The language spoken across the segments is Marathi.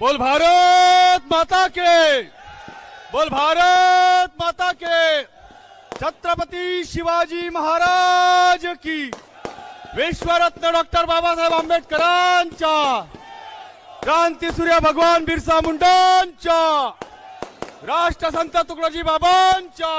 बोल भारत माता के। बोल भारत माता के। छत्रपती शिवाजी महाराज की। विश्वरत्न डॉक्टर बाबासाहेब आंबेडकरांच्या। क्रांतीसूर्य भगवान बिरसा मुंडांच्या। राष्ट्रसंत तुकडोजी बाबांच्या।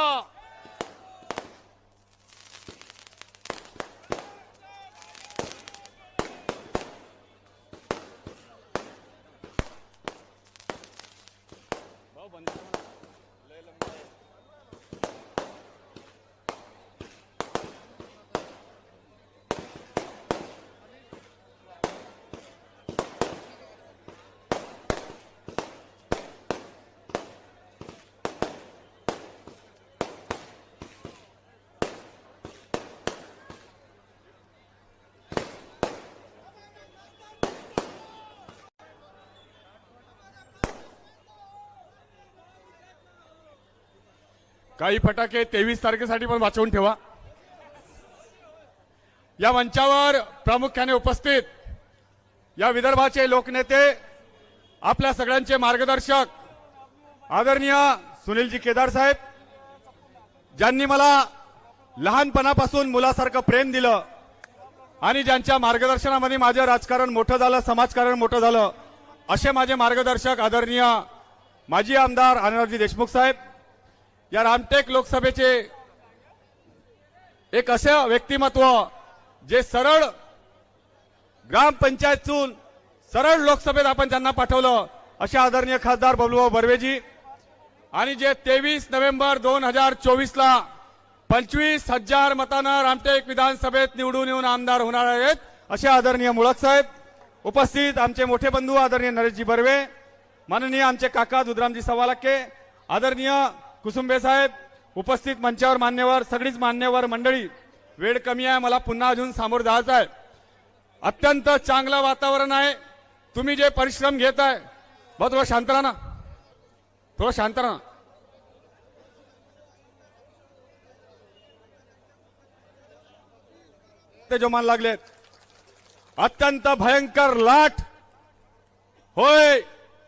काही फटाके तेवीस तारखेसाठी पण वाचवून ठेवा. या मंचावर प्रामुख्याने उपस्थित या विदर्भाचे लोकनेते आपल्या सगळ्यांचे मार्गदर्शक आदरणीय सुनीलजी केदार साहेब ज्यांनी मला लहानपणापासून मुलासारखं प्रेम दिलं आणि ज्यांच्या मार्गदर्शनामध्ये माझं राजकारण मोठं झालं समाजकारण मोठं झालं असे माझे मार्गदर्शक आदरणीय माजी आमदार अनिलजी देशमुख साहेब या रामटेक लोकसभेचे एक असं व्यक्तिमत्व जे सरळ ग्रामपंचायतून सरळ लोकसभेत आपण त्यांना पाठवलं असे आदरणीय खासदार बबलूभाऊ बर्वेजी आणि जे तेवीस नोव्हेंबर दोन हजार चोवीसला पंचवीस हजार मतानं रामटेक विधानसभेत निवडून येऊन आमदार होणार आहेत असे आदरणीय मुळक साहेब. उपस्थित आमचे मोठे बंधू आदरणीय नरेशजी बर्वे माननीय आमचे काका दुधरामजी सवालाके आदरणीय कुसुंबे साहेब उपस्थित मंचावर मान्यवर सगळीच मान्यवर मंडळी वेळ कमी आहे मला पुन्हा अजून सामोर जायचं आहे. अत्यंत चांगलं वातावरण आहे. तुम्ही जे परिश्रम घेत आहे बघ थोडं शांत राहा ना. थोडं शांत राहा. ते जोमान लागलेत. अत्यंत भयंकर लाट. होय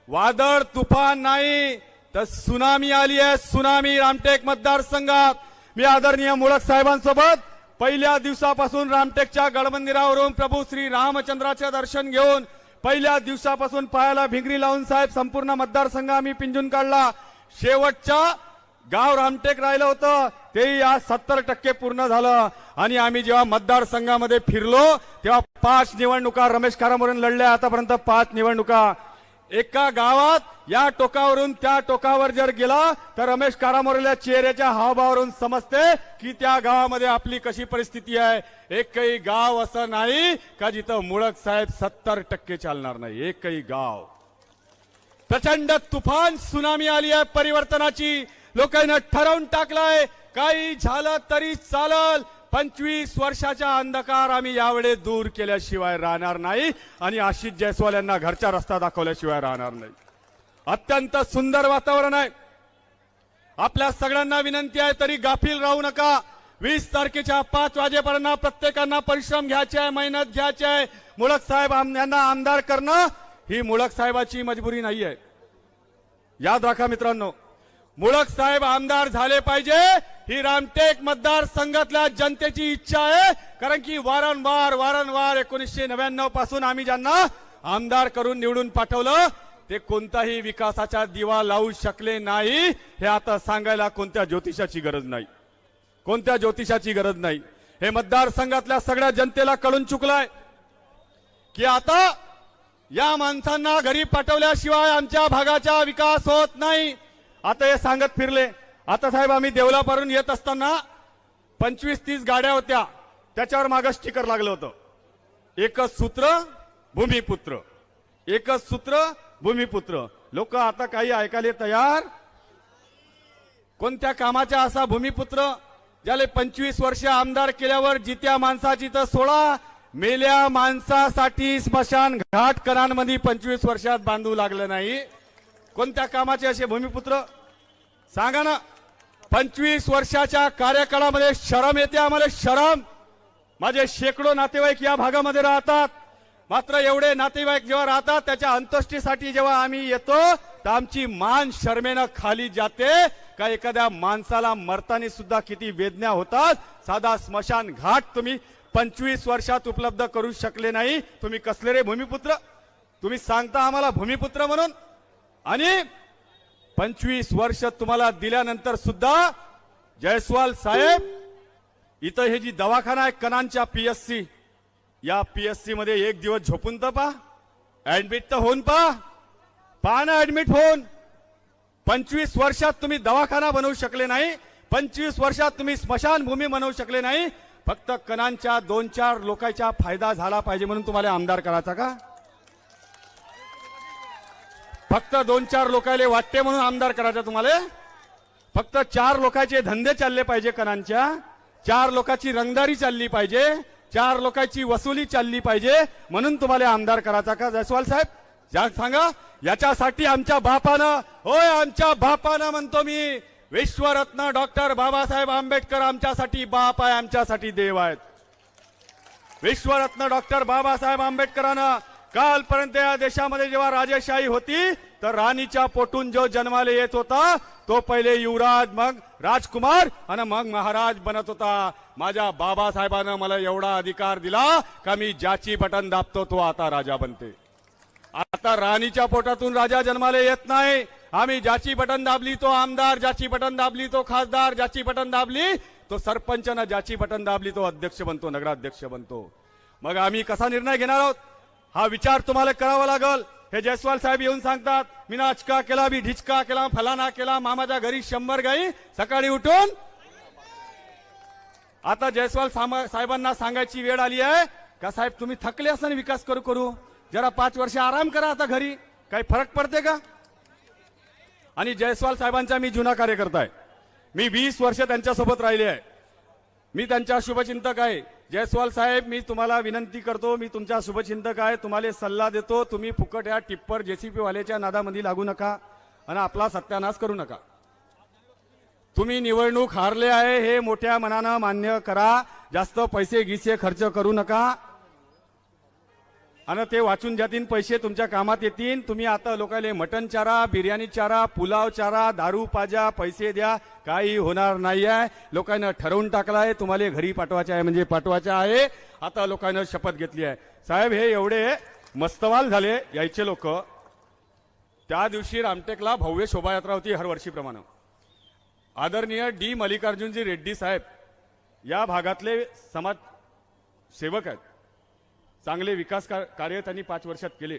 वादळ तुफान नाही. तर सुनामी आली आहे सुनामी रामटेक मतदारसंघात. मी आदरणीय मुळक साहेबांसोबत पहिल्या दिवसापासून रामटेकच्या गडमंदिरावरून प्रभू श्री रामचंद्राचे दर्शन घेऊन पहिल्या दिवसापासून पायाला भिंगरी लावून साहेब संपूर्ण मतदारसंघ आम्ही पिंजून काढला. शेवटच्या गाव रामटेक राहिलं होतं तेही आज सत्तर टक्के पूर्ण झालं. आणि आम्ही जेव्हा मतदारसंघामध्ये फिरलो तेव्हा पाच निवडणुका रमेश खारामोरेन लढल्या आतापर्यंत पाच निवडणुका एका गावात या टोकावरून त्या टोकावर जर गेला तर रमेश कारामोरेला चेहऱ्याच्या हावभावावरून समजते की त्या गावामध्ये आपली कशी परिस्थिती आहे. एकही गाव असं नाही का जिथं मुळक साहेब सत्तर टक्के चालणार नाही. एकही गाव. प्रचंड तुफान सुनामी आली आहे परिवर्तनाची. लोकांना ठरवून टाकलाय काही झालं तरी चालल. पंचवीस वर्षाचा अंधकार आम्ही यावेळेस दूर केल्याशिवाय राहणार नाही आणि आशिष जयस्वाल यांना घरचा रस्ता दाखवल्याशिवाय राहणार नाही. अत्यंत सुंदर वातावरण आहे. आपल्या सगळ्यांना विनंती आहे तरी गाफील राहू नका. वीस तारखेच्या पाच वाजेपर्यंत प्रत्येकांना परिश्रम घ्यायचे आहे मेहनत घ्यायची आहे. मुळक साहेब आम- यांना आमदार करणं ही मुळक साहेबाची मजबुरी नाही आहे याद राखा मित्रांनो मुळक साहेब आमदार झाले पाहिजे ही रामटेक मतदारसंघातल्या जनतेची इच्छा आहे. कारण की वारंवार वारंवार एकोणीसशे नव्याण्णवपासून आम्ही ज्यांना आमदार करून निवडून पाठवलं ते कोणताही विकासाचा दिवा लावू शकले नाही. हे आता सांगायला कोणत्या ज्योतिषाची गरज नाही. कोणत्या ज्योतिषाची गरज नाही. हे मतदारसंघातल्या सगळ्या जनतेला कळून चुकलाय. की आता या माणसांना घरी पाठवल्याशिवाय आमच्या भागाचा विकास होत नाही. आता हे सांगत फिरले. आता साहेब आम्ही देवलापारून येत असताना पंचवीस तीस गाड्या होत्या. त्याच्यावर मागं स्टिकर लागलं होतं. एकच सूत्र भूमिपुत्र. एकच सूत्र भूमिपुत्र. लोक आता काही ऐकायला तयार? कोणत्या कामाचा असा भूमिपुत्र ज्याला पंचवीस वर्ष आमदार केल्यावर जित्या माणसाची तर सोळा मेल्या माणसासाठी स्मशान घाट करांमध्ये पंचवीस वर्षात बांधू लागलं नाही. कोणत्या कामाचे असे भूमिपुत्र? सांगा ना. पंचवीस वर्षाच्या कार्यकाळामध्ये शरम येते आम्हाला शरम. माझे शेकडो नातेवाईक या भागामध्ये राहतात. मात्र एवढे नातेवाईक जेव्हा राहतात त्याच्या अंत्येष्टीसाठी जेव्हा आम्ही येतो तर आमची मान शर्मेनं खाली जाते. का एखाद्या माणसाला मरताना सुद्धा किती वेदना होतात. साधा स्मशान घाट तुम्ही पंचवीस वर्षात उपलब्ध करू शकले नाही. तुम्ही कसले रे भूमिपुत्र? तुम्ही सांगता आम्हाला भूमिपुत्र म्हणून. आणि पंचवीस वर्ष तुम्हाला दिल्यानंतर सुद्धा जयस्वाल साहेब इथं हे जी दवाखाना आहे कणांच्या पीएससी या पीएससी मध्ये एक दिवस झोपून तर पा ऍडमिट तर होऊन पा पहा ना ऍडमिट होऊन. पंचवीस वर्षात तुम्ही दवाखाना बनवू शकले नाही पंचवीस वर्षात तुम्ही स्मशानभूमी बनवू शकले नाही फक्त कणांच्या दोन चार लोकांचा फायदा झाला पाहिजे म्हणून तुम्हाला आमदार करायचा का? फक्त दोन चार लोकायले वाटते म्हणून आमदार करायचा तुम्हाला? फक्त चार लोकांचे धंदे चालले पाहिजे कणांच्या चार लोकांची रंगदारी चालली पाहिजे चार लोकांची वसुली चालली पाहिजे म्हणून तुम्हाला आमदार करायचा का? जयस्वाल साहेब सांगा. याच्यासाठी आमच्या बापानं होय आमच्या बापानं म्हणतो मी विश्वरत्न डॉक्टर बाबासाहेब आंबेडकर आमच्यासाठी बाप आहे आमच्यासाठी देव आहेत. विश्वरत्न डॉक्टर बाबासाहेब आंबेडकरांना कालपर्यंत या देशामध्ये जेव्हा राजेशाही होती तर राणीच्या पोटून जो जन्माला येत होता तो पहिले युवराज मग राजकुमार आणि मग महाराज बनत होता. माझ्या बाबासाहेबानं मला एवढा अधिकार दिला का मी ज्याची बटन दाबतो तो आता राजा बनते. आता राणीच्या पोटातून राजा जन्माला येत नाही. आम्ही ज्याची बटन दाबली तो आमदार ज्याची बटन दाबली तो खासदार ज्याची बटन दाबली तो सरपंच ना ज्याची बटन दाबली तो अध्यक्ष बनतो नगराध्यक्ष बनतो. मग आम्ही कसा निर्णय घेणार आहोत? हा विचार तुम्हाला करावा लागल. हे जयस्वाल साहेब येऊन सांगतात मी नाचका केला मी ढिचका केला फलाना केला मामाच्या घरी शंभर गाई सकाळी उठून. आता जयस्वाल सामा- साहेबांना सांगायची वेळ आली आहे. का साहेब तुम्ही थकले असताना विकास करू करू? जरा पाच वर्ष आराम करा आता घरी. काही फरक पडते का? आणि जयस्वाल साहेबांचा मी जुना कार्यकर्ता आहे. मी वीस वर्ष त्यांच्यासोबत राहिले आहे. मी त्यांच्या शुभचिंतक आहे. जयस्वाल साहेब मी तुम्हाला विनंती करतो मी तुमच्या शुभचिंतक आहे तुम्हाला सल्ला देतो तुम्ही फुकट या टिप्पर जेसीपी वाल्याच्या नादामध्ये लागू नका आणि आपला सत्यानाश करू नका. तुम्ही निवडणूक हारले आहे हे मोठ्या मनानं मान्य करा जास्त पैसे गिसे खर्च करू नका. आणि ते वाचून जातील पैसे तुमच्या कामात येतील तुम्ही आता लोकांना मटन चारा बिर्याणी चारा पुलाव चारा दारू पाजा पैसे द्या. काही होणार नाही आहे लोकांना ठरवून टाकलं आहे तुम्हाला घरी पाठवायचं आहे म्हणजे पाठवायचं आहे. आता लोकांना शपथ घेतली आहे. साहेब हे एवढे मस्तवाल झाले यायचे लोक. त्या दिवशी रामटेकला भव्य शोभायात्रा होती हरवर्षीप्रमाणे आदरणीय डी मल्लिकार्जुनजी रेड्डी साहेब या भागातले समाज सेवक आहेत. चांगले विकास कार्य त्यांनी पाच वर्षात केले.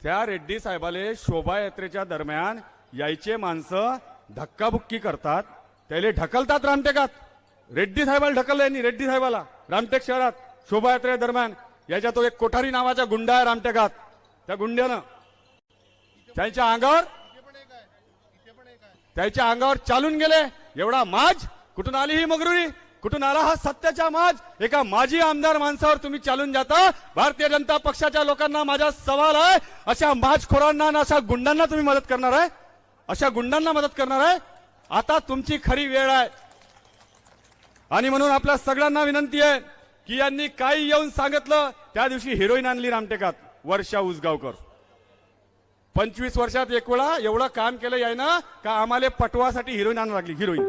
त्या रेड्डी साहेबाले शोभायात्रेच्या दरम्यान यायचे माणसं धक्काबुक्की करतात. त्याला ढकलतात रामटेकात. रेड्डी साहेबाला ढकललं यांनी रेड्डी साहेबाला. रामटेक शहरात शोभायात्रे दरम्यान. याच्या तो एक कोठारी नावाचा गुंडा आहे रामटेकात. त्या गुंड्यानं त्यांच्या अंगावर त्याच्या अंगावर चालून गेले. एवढा माज कुठून आली ही मगरुरी कुठून आला हा सत्याचा माज? एका माजी आमदार माणसावर तुम्ही चालून जाता. भारतीय जनता पक्षाच्या लोकांना माझा सवाल आहे अशा माजखोरांना अशा गुंडांना तुम्ही मदत करणार आहे? अशा गुंडांना मदत करणार आहे? आता तुमची खरी वेळ आहे. आणि म्हणून आपल्या सगळ्यांना विनंती आहे की यांनी काही येऊन सांगितलं त्या दिवशी हिरोईन आणली रामटेकात वर्षा उसगावकर. पंचवीस वर्षात एक वेळा एवढं काम केलं याय ना का आम्हाला पटवासाठी हिरोईन आणू लागली हिरोईन.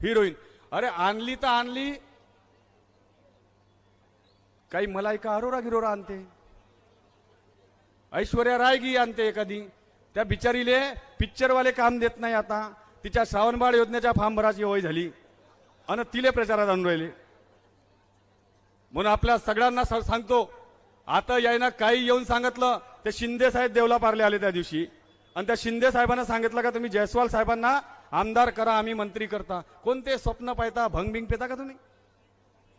हिरोईन. अरे आणली तर आणली. काही मलायका अरोरा गिरोरा आणते? ऐश्वर्या राय गी आणते एखादी. त्या बिचारीले पिक्चरवाले काम देत नाही आता. तिच्या श्रावणबाळ योजनेच्या फॉर्म भराची होय झाली. आणि तिले प्रचारात आणून राहिले. म्हणून आपल्या सगळ्यांना सांगतो आता यायना काही येऊन सांगितलं ते शिंदे साहेब देवला पारले आले त्या दिवशी. आणि त्या शिंदे साहेबांना सांगितलं का तुम्ही जयस्वाल साहेबांना आमदार करा आम्ही मंत्री करता. कोणते स्वप्न पाहता भंगबिंग पेता का तुम्ही?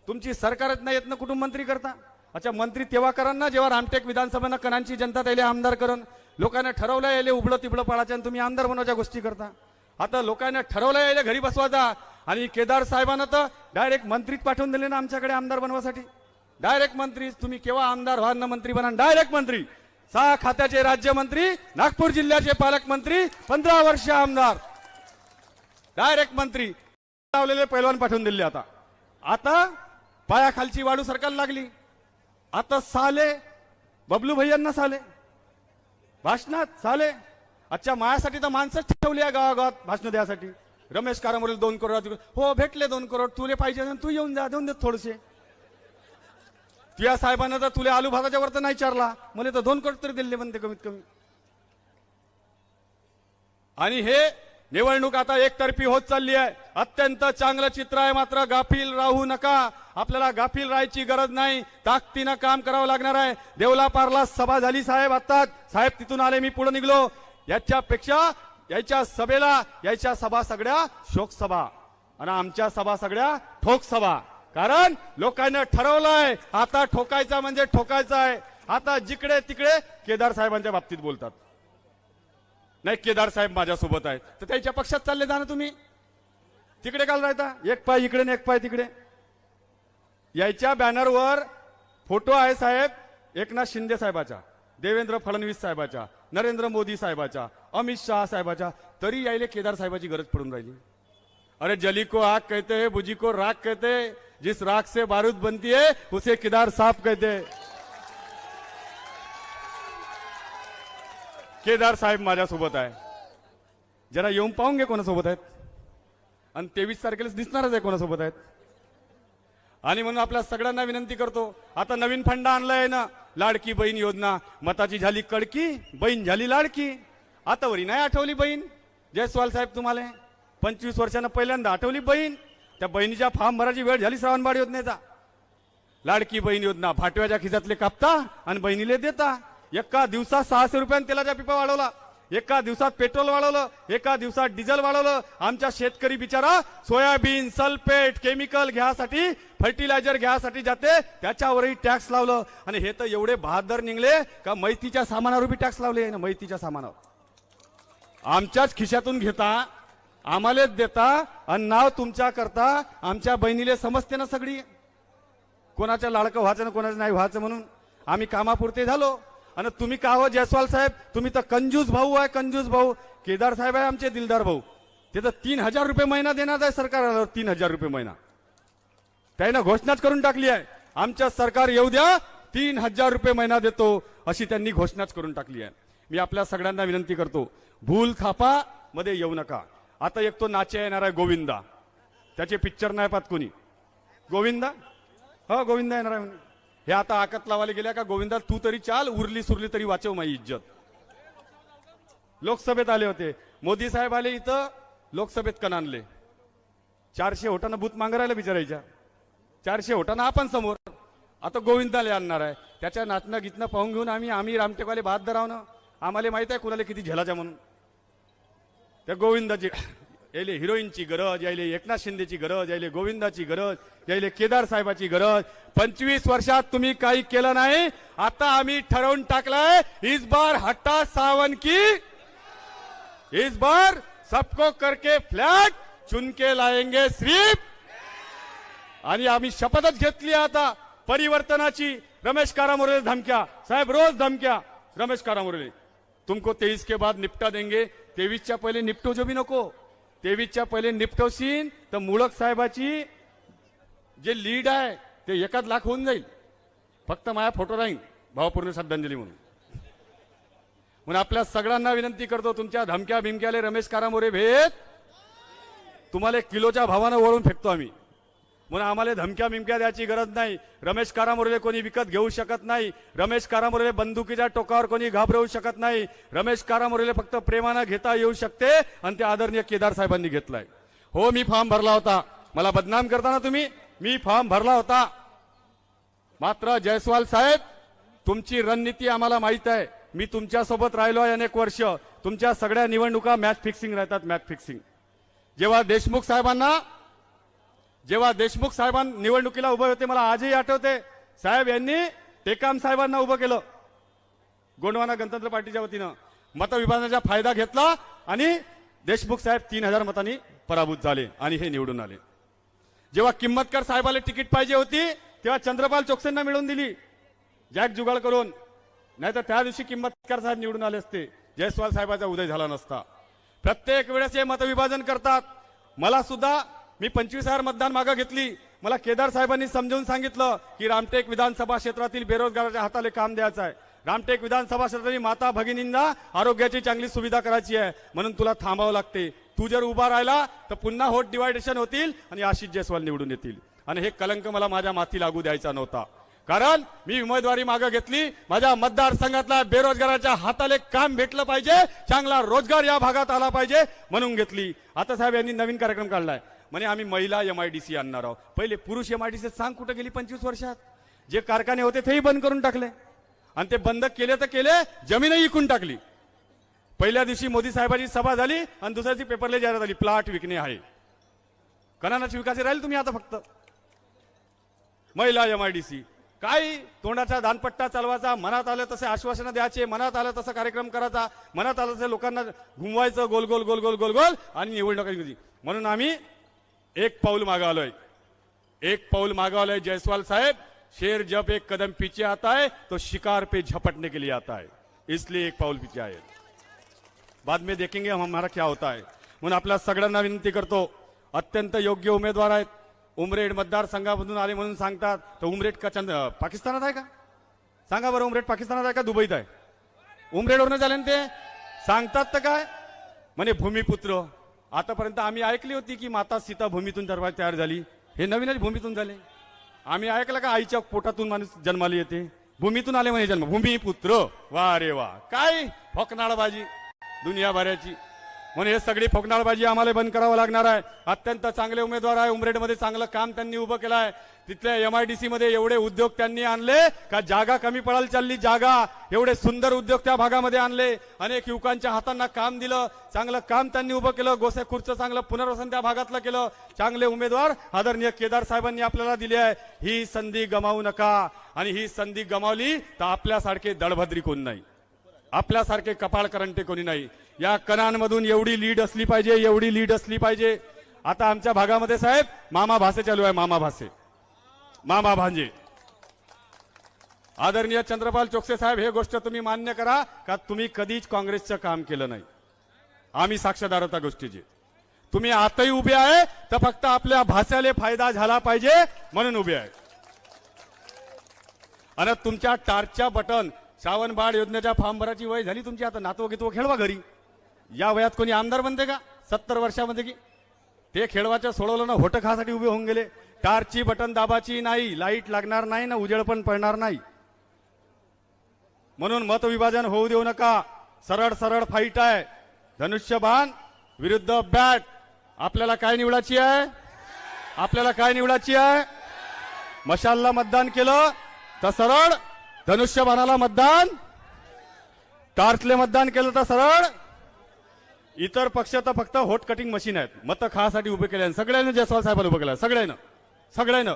तुमची सरकारच नाही येत ना कुठून मंत्री करता? अच्छा मंत्री तेव्हा करा ना जेव्हा रामटेक विधानसभेनं कणांची जनता त्याला आमदार करण. लोकांना ठरवलं यायले उबळं तिबळं पाळायचं आणि तुम्ही आमदार बनवायच्या गोष्टी करता. आता लोकांना ठरवलं यायले घरी बसवायचा. आणि केदार साहेबांना तर डायरेक्ट मंत्रीत पाठवून दिले ना आमच्याकडे आमदार बनवासाठी. डायरेक्ट मंत्री तुम्ही केव्हा आमदार व्हा ना मंत्री बना डायरेक्ट मंत्री. सहा खात्याचे राज्यमंत्री नागपूर जिल्ह्याचे पालकमंत्री पंधरा वर्ष आमदार. डायरेक्ट मंत्री लावलेले पैलवान पाठवून दिले आता. आता पायाखालची वाढू सरकारला लागली. आता साले बबलू भैयांना साले. भाषणात साले. अच्छा मायासाठी तर माणसंच ठेवली आहे गावागावात भाषण द्यासाठी. रमेश कारामोरील दोन करोड हो भेटले दोन करोड. तुले पाहिजे तू येऊन जा देऊन दे थोडेसे. तुया साहेबांना तर तुला आलू भाताच्या वर तर नाही चारला मला तर दोन करोड तरी दिले म्हणते कमीत कमी. आणि हे निवडणूक आता एकतर्फी होत चालली आहे. अत्यंत चांगलं चित्र आहे मात्र गाफील राहू नका. आपल्याला गाफील राहायची गरज नाही. ताकदीनं काम करावं लागणार आहे. देवला पारला सभा झाली साहेब आता. साहेब तिथून आले मी पुढे निघलो. याच्यापेक्षा याच्या सभेला याच्या सभा सगळ्या शोकसभा आणि आमच्या सभा सगळ्या ठोक सभा. कारण लोकांनी ठरवलंय आता ठोकायचा म्हणजे ठोकायचा आहे. आता जिकडे तिकडे केदार साहेबांच्या बाबतीत बोलतात. नाही केदार साहेब माझ्यासोबत आहेत. तर त्याच्या पक्षात चालले जा ना तुम्ही. तिकडे काल राहता? एक पाय इकडे एक पाय तिकडे. यायच्या बॅनरवर फोटो आहे साहेब एकनाथ शिंदे साहेबाचा देवेंद्र फडणवीस साहेबाच्या नरेंद्र मोदी साहेबाच्या अमित शहा साहेबाच्या तरी यायले केदार साहेबाची गरज पडून राहिली. अरे जली को आग कहते हैं बुझी को राग कहते जिस राख से बारूद बनती है उसे केदार साहब कहते केदार साहेब माझ्यासोबत आहे. जरा येऊन पाहून घे कोणासोबत आहेत. आणि तेवीस तारखेलाच दिसणारच आहे कोणासोबत आहेत. आणि म्हणून आपल्या सगळ्यांना विनंती करतो आता नवीन फंड आणलाय ना लाडकी बहीण योजना. मताची झाली कडकी बहीण झाली लाडकी. आता वरी नाही आठवली बहीण. जयस्वाल साहेब तुम्हाला. पंचवीस वर्षांना पहिल्यांदा आठवली बहीण. त्या बहिणीच्या फॉर्म भरायची वेळ झाली श्रावणबाड योजनेचा. लाडकी बहीण योजना फाटव्याच्या खिजातले कापता आणि बहिणीले देता. एका दिवसात सहाशे रुपयाने तेलाचा पिपा वाढवला. एका दिवसात पेट्रोल वाढवलं. एका दिवसात डिझेल वाढवलं. आमच्या शेतकरी बिचारा सोयाबीन सल्फेट केमिकल घ्यासाठी फर्टिलायझर घ्यासाठी जाते. त्याच्यावरही टॅक्स लावलं. आणि हे तर एवढे बहादर निघले का मैतीच्या सामानावर बी टॅक्स लावले ना मैतीच्या सामानावर. आमच्याच खिशातून घेता आम्हालाच देता आणि नाव तुमच्या करता आमच्या बहिणीले समजते ना सगळी. कोणाच्या लाडकं व्हायचं ना कोणाचं नाही व्हायचं म्हणून. आम्ही कामापुरते झालो. आणि तुम्ही का हो जयस्वाल साहेब? तुम्ही तर कंजूस भाऊ आहे कंजूस भाऊ. केदार साहेब आहे आमचे दिलदार भाऊ. ते तर तीन हजार रुपये महिना देणार आहे सरकार तीन हजार रुपये महिना. त्यानं घोषणाच करून टाकली आहे. आमच्या सरकार येऊ द्या तीन हजार रुपये महिना देतो अशी त्यांनी घोषणाच करून टाकली आहे. मी आपल्या सगळ्यांना विनंती करतो भूल खापा मध्ये येऊ नका. आता एक तो नाचे येणार आहे गोविंदा. त्याचे पिक्चर नाही पाहत कोणी. गोविंदा? हो गोविंदा येणार आहे. हे आता आकत लावायला गेल्या का? गोविंदा तू तरी चाल उरली सुरली तरी वाचव माझी इज्जत. लोकसभेत आले होते. मोदी साहेब आले इथं लोकसभेत कण आणले. चारशे होटानं बूथ मांगरायला बिचारायच्या चारशे होटानं आपण समोर. आता गोविंदाला आणणार आहे. त्याच्या नाचणं गीतनं पाहून घेऊन आम्ही आम्ही रामटेकवाले बाद आहो ना. आम्हाला माहीत आहे कुणाला किती झेलाच्या म्हणून. त्या गोविंदाची यायले हिरोईनची गरज यायले एकनाथ शिंदेची गरज यायले गोविंदाची गरज यायले केदार साहेबाची गरज. पंचवीस वर्षात तुम्ही काही केलं नाही आता आम्ही ठरवून टाकलंय इस बार हट्टा सावन की इस बार सबको करके फ्लॅट चुनके लाएंगे स्वीप. आणि आम्ही शपथच घेतली आता परिवर्तनाची. रमेश कारामोरे धमक्या. साहेब रोज धमक्या. रमेश कारामोरे तुमको तेईस के बाद निपटा देंगे. तेवीसच्या पहिले निपटो जो भी नको. तेवीसच्या पहिले निपटवशीन तर मुळक साहेबाची जे लीड आहे ते एकाच लाख होऊन जाईल. फक्त माझा फोटो राहील भावपूर्ण श्रद्धांजली म्हणून. म्हणून आपल्या सगळ्यांना विनंती करतो तुमच्या धमक्या भिमक्याले रमेश कारामोरे भेट. तुम्हाला एक किलोच्या भावानं वळून फेकतो आम्ही. म्हणून आम्हाला धमक्या बिमक्या द्यायची गरज नाही. रमेश कारामोरे कोणी विकत घेऊ शकत नाही. रमेश कारामोरे बंदुकीच्या टोकावर कोणी घाबरवू शकत नाही. रमेश कारामोरेले फक्त प्रेमानं घेता येऊ शकते आणि ते आदरणीय केदार साहेबांनी घेतलाय. हो मी फॉर्म भरला होता. मला बदनाम करताना तुम्ही? मी फॉर्म भरला होता. मात्र जयस्वाल साहेब तुमची रणनीती आम्हाला माहीत आहे. मी तुमच्यासोबत राहिलो आहे अनेक वर्ष. तुमच्या सगळ्या निवडणुका मॅच फिक्सिंग राहतात मॅच फिक्सिंग. जेव्हा देशमुख साहेबांना जेव्हा देशमुख साहेबां निवडणुकीला उभे होते मला आजही आठवते साहेब यांनी टेकाम साहेबांना उभं केलं. गोंडवाना गणतंत्र पार्टीच्या वतीनं मतविभाजनाचा फायदा घेतला आणि देशमुख साहेब तीन हजार मतांनी पराभूत झाले आणि हे निवडून आले. जेव्हा किंमतकर साहेबाला तिकीट पाहिजे होती तेव्हा चंद्रपाल चोक्सेंना मिळवून दिली. जॅक जुगाड करून. नाहीतर त्या दिवशी किंमतकार साहेब निवडून आले असते. जयस्वाल साहेबाचा उदय झाला नसता. प्रत्येक वेळेस हे मतविभाजन करतात. मला सुद्धा मी पंचवीस हजार मतदान मागं घेतली. मला केदार साहेबांनी समजावून सांगितलं की रामटेक विधानसभा क्षेत्रातील बेरोजगाराच्या हाताले काम द्यायचं आहे. रामटेक विधानसभा क्षेत्रातील माता भगिनींना आरोग्याची चांगली सुविधा करायची आहे. म्हणून तुला थांबावं लागते. तू जर उभा राहिला तर पुन्हा होट डिवायडेशन होतील आणि आशिष जयस्वाल निवडून येतील. आणि हे कलंक मला माझ्या माथी लागू द्यायचा नव्हता. कारण मी उमेदवारी मागे घेतली. माझ्या मतदारसंघातल्या बेरोजगाराच्या हाताले काम भेटलं पाहिजे. चांगला रोजगार या भागात आला पाहिजे म्हणून घेतली. आता साहेब यांनी नवीन कार्यक्रम काढलाय. म्हणे आम्ही महिला यम आय डी सी आणणार आहोत. पहिले पुरुष एम आय डी सी सांग कुठं गेली पंचवीस वर्षात? जे कारखाने होते तेही बंद करून टाकले. आणि ते बंद केले तर केले जमीनही विकून टाकली. पहिल्या दिवशी मोदी साहेबांची सभा झाली आणि दुसऱ्या दिवशी पेपरला जाहिरात झाली प्लॉट विकणे आहे. कणानाची विकासी राहील तुम्ही आता फक्त. महिला यम आय डी सी काय तोंडाचा दानपट्टा चालवायचा मनात आलं तसे आश्वासनं द्यायचे मनात आलं तसा कार्यक्रम करायचा मनात आलं तसं लोकांना घुमवायचं गोल गोल गोल गोल गोल गोल आणि निवडणुका म्हणून आम्ही एक पाऊल मागं आलोय. एक पाऊल मागं आलोय जयस्वाल साहेब. शेर जब एक कदम पीछे आता है तो शिकार पे झपटने के लिए आता है इसलिए एक पाऊल पीछे आहे. बाद में देखेंगे हम हमारा क्या होता है. म्हणून आपल्या सगळ्यांना विनंती करतो. अत्यंत योग्य उमेदवार आहेत. उमरेड मतदारसंघामधून आले म्हणून सांगतात. तर उमरेड का चंद पाकिस्तानात आहे का? सांगा बरं उमरेड पाकिस्तानात आहे का? दुबईत आहे. उमरेडवरनं झाले ना ते? सांगतात तर काय? म्हणे भूमिपुत्र. आतापर्यंत आम्ही ऐकली होती की माता सीता भूमीतून दरबार तयार झाली. हे नवीनच भूमीतून झाले. आम्ही ऐकलं का आईच्या पोटातून माणूस जन्माला येते. भूमीतून आले म्हणे जन्म. भूमिपुत्र वा रे वा. काय? फकनाळबाजी. दुनियाभराची. म्हणून हे सगळी फोकनाळबाजी आम्हाला बंद करावं लागणार आहे. अत्यंत चांगले उमेदवार आहे. उमरेडमध्ये चांगलं काम त्यांनी उभं केलं आहे. तिथल्या एमआयडीसी मध्ये एवढे उद्योग त्यांनी आणले का जागा कमी पडायला चालली. जागा एवढे सुंदर उद्योग त्या भागामध्ये आणले. अनेक युवकांच्या हातांना काम दिलं. चांगलं काम त्यांनी उभं केलं. गोसेखुर्चं चांगलं पुनर्वसन त्या भागातलं केलं. चांगले उमेदवार आदरणीय केदार साहेबांनी आपल्याला दिली आहे. ही संधी गमावू नका. आणि ही संधी गमावली तर आपल्यासारखे दडभद्री कोण नाही. आपल्यासारखे कपाळ करंटे कोणी नाही. या कणांमधून एवढी लीड असली पाहिजे एवढी लीड असली पाहिजे. आता आमच्या भागामध्ये साहेब मामा भासे चालू आहे मामा भासे. मामा भांजे. आदरणीय चंद्रपाल चोक्से साहेब हे गोष्ट तुम्ही मान्य करा का तुम्ही कधीच काँग्रेसचं काम केलं नाही. आम्ही साक्षीदार होता गोष्टीची. तुम्ही आताही उभे आहे तर फक्त आपल्या भाषाले फायदा झाला पाहिजे म्हणून उभे आहे. आणि तुमच्या टार्चच्या बटन श्रावण बाळ योजनेच्या फॉर्म भराची वय झाली तुमची आता नातव घेतो खेळवा घरी. या वयात कोणी आमदार बनते का? सत्तर वर्षामध्ये की? ते खेळवाच्या सोडवलं ना होट खासाठी उभे होऊन गेले. कारची बटन दाबाची नाही लाइट लागणार नाही ना उजेड पण पडणार नाही. म्हणून मतविभाजन होऊ देऊ नका. सरळ सरळ फाईट आहे. धनुष्यबाण विरुद्ध बॅट आपल्याला काय निवडायची आहे? आपल्याला काय निवडायची आहे? मशालला मतदान केलं तर सरळ धनुष्यबाणाला मतदान. टार्चले मतदान केलं तर सरळ. इतर पक्ष तर फक्त होट कटिंग मशीन आहेत. मतं खासाठी उभे केले सगळ्यांनी जयस्वाल साहेबांना उभं केलं सगळ्यांना. सगळ्यांना.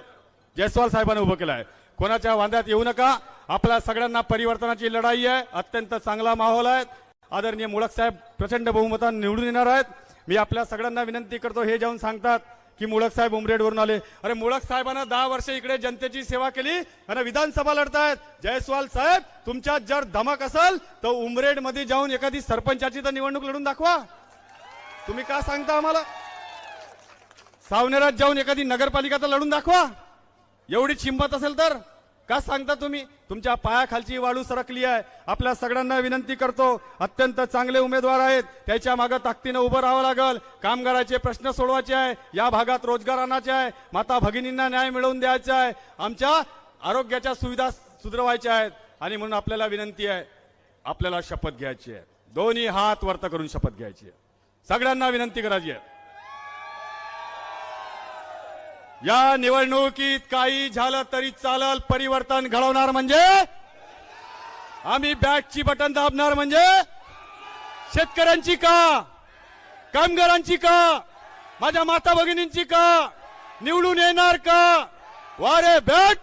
जयस्वाल साहेबांना उभं केलं आहे कोणाच्या वांद्यात येऊ नका. आपल्या सगळ्यांना परिवर्तनाची लढाई आहे. अत्यंत चांगला माहोल आहे. आदरणीय मुळक साहेब प्रचंड बहुमताने निवडून येणार आहेत. मी आपल्या सगळ्यांना विनंती करतो हे जाऊन सांगतात. की मुळक साहेब उमरेडवरून आले. अरे मुळक साहेबांना दहा वर्ष इकडे जनतेची सेवा केली आणि विधानसभा लढतायत. जयस्वाल साहेब तुमच्यात जर धमक असेल तर उमरेडमध्ये जाऊन एखादी सरपंचाची तर निवडणूक लढून दाखवा. तुम्ही का सांगता आम्हाला? सावनेरात जाऊन एखादी नगरपालिका तर लढून दाखवा. एवढी हिंमत असेल तर. का सांगता तुम्ही? तुमच्या पायाखालची वाळू सरकली आहे. आपल्या सगळ्यांना विनंती करतो. अत्यंत चांगले उमेदवार आहेत. त्याच्यामागे ताकदीनं उभं राहावं लागल. कामगाराचे प्रश्न सोडवायचे आहे. या भागात रोजगार आणायचे आहे. माता भगिनींना न्याय मिळवून द्यायचा आहे. आमच्या आरोग्याच्या सुविधा सुधरवायच्या आहेत. आणि म्हणून आपल्याला विनंती आहे आपल्याला शपथ घ्यायची आहे. दोन्ही हात वर्त करून शपथ घ्यायची आहे. सगळ्यांना विनंती करायची आहे. या निवडणुकीत काही झालं तरी चालल परिवर्तन घडवणार म्हणजे? आम्ही बॅटची बटन दाबणार म्हणजे? शेतकऱ्यांची का? कामगारांची का? माझ्या माता भगिनींची का? निवडून येणार का? वारे बॅट!